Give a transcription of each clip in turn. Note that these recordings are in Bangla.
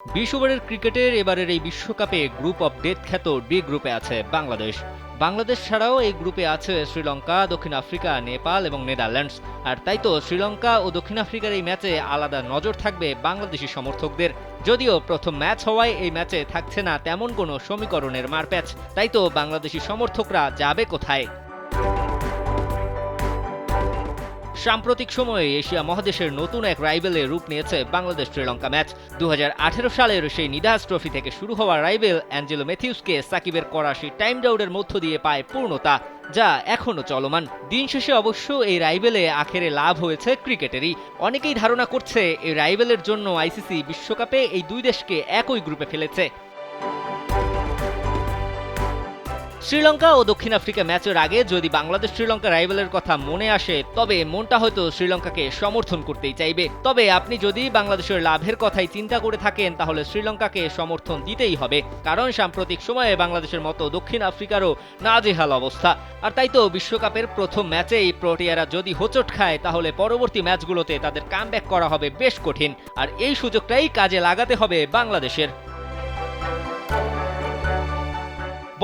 বিশ ওভারের ক্রিকেটের এবারের এই বিশ্বকাপে গ্রুপ অফ ডেথ খ্যাত ডি গ্রুপে আছে বাংলাদেশ। বাংলাদেশ ছাড়াও এই গ্রুপে আছে শ্রীলঙ্কা, দক্ষিণ আফ্রিকা, নেপাল এবং নেদারল্যান্ডস। আর তাই তো শ্রীলঙ্কা ও দক্ষিণ আফ্রিকার এই ম্যাচে আলাদা নজর থাকবে বাংলাদেশি সমর্থকদের। যদিও প্রথম ম্যাচ হওয়ায় এই ম্যাচে থাকছে না তেমন কোনো সমীকরণের মারপ্যাচ। তাই তো বাংলাদেশি সমর্থকরা যাবে কোথায়? সাম্প্রতিক সময়ে এশিয়া মহাদেশের নতুন এক রাইবেলে রূপ নিয়েছে বাংলাদেশ শ্রীলঙ্কা ম্যাচ। দু হাজার আঠেরো সালের সেই নিদাস ট্রফি থেকে শুরু হওয়া রাইবেল অ্যাঞ্জেলো ম্যাথিউসকে সাকিবের করা সেই টাইম ডাউডের মধ্য দিয়ে পায় পূর্ণতা, যা এখনও চলমান। দিন শেষে অবশ্য এই রাইবেলে আখেরে লাভ হয়েছে ক্রিকেটেরই। অনেকেই ধারণা করছে এই রাইবেলের জন্য আইসিসি বিশ্বকাপে এই দুই দেশকে একই গ্রুপে ফেলেছে। শ্রীলঙ্কা ও দক্ষিণ আফ্রিকা ম্যাচের আগে যদি বাংলাদেশ শ্রীলঙ্কা রাইভেলের কথা মনে আসে, তবে মনটা হয়তো শ্রীলঙ্কাকে সমর্থন করতেই চাইবে। তবে আপনি যদি বাংলাদেশের লাভের কথাই চিন্তা করে থাকেন, তাহলে শ্রীলঙ্কাকে সমর্থন দিতেই হবে। কারণ সাম্প্রতিক সময়ে বাংলাদেশের মতো দক্ষিণ আফ্রিকারও নাজেহাল অবস্থা। আর তাই তো বিশ্বকাপের প্রথম ম্যাচেই প্রোটিয়ারা যদি হোচট খায়, তাহলে পরবর্তী ম্যাচগুলোতে তাদের কামব্যাক করা হবে বেশ কঠিন। আর এই সুযোগটাই কাজে লাগাতে হবে বাংলাদেশের।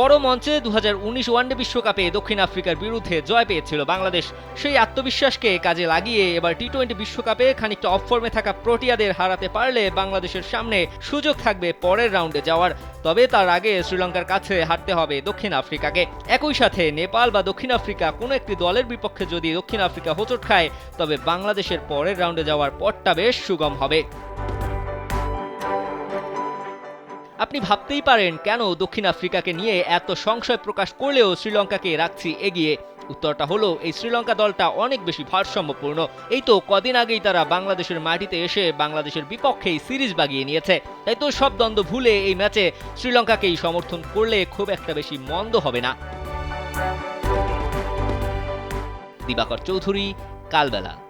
বড় মঞ্চে দু হাজার উনিশ ওয়ানডে বিশ্বকাপে দক্ষিণ আফ্রিকার বিরুদ্ধে জয় পেয়েছিল বাংলাদেশ। সেই আত্মবিশ্বাসকে কাজে লাগিয়ে এবার টি টোয়েন্টি বিশ্বকাপে খানিকটা অফ ফর্মে থাকা প্রোটিয়াদের হারাতে পারলে বাংলাদেশের সামনে সুযোগ থাকবে পরের রাউন্ডে যাওয়ার। তবে তার আগে শ্রীলঙ্কার কাছে হারতে হবে দক্ষিণ আফ্রিকাকে। একই সাথে নেপাল বা দক্ষিণ আফ্রিকা কোনো একটি দলের বিপক্ষে যদি দক্ষিণ আফ্রিকা হোঁচট খায়, তবে বাংলাদেশের পরের রাউন্ডে যাওয়ার পথটা বেশ সুগম হবে। আপনি ভাবতেই পারেন কেন দক্ষিণ আফ্রিকাকে নিয়ে এত সংশয় প্রকাশ করলেও শ্রীলঙ্কাকে রাখছি এগিয়ে। উত্তরটা হলো, এই শ্রীলঙ্কা দলটা অনেক বেশি ভারসাম্যপূর্ণ। এই তো কদিন আগেই তারা বাংলাদেশের মাটিতে এসে বাংলাদেশের বিপক্ষেই সিরিজ বাগিয়ে নিয়েছে। তাই তো সব দ্বন্দ্ব ভুলে এই ম্যাচে শ্রীলঙ্কাকেই সমর্থন করলে খুব একটা বেশি মন্দ হবে না। দিবাকর চৌধুরী, কালবেলা।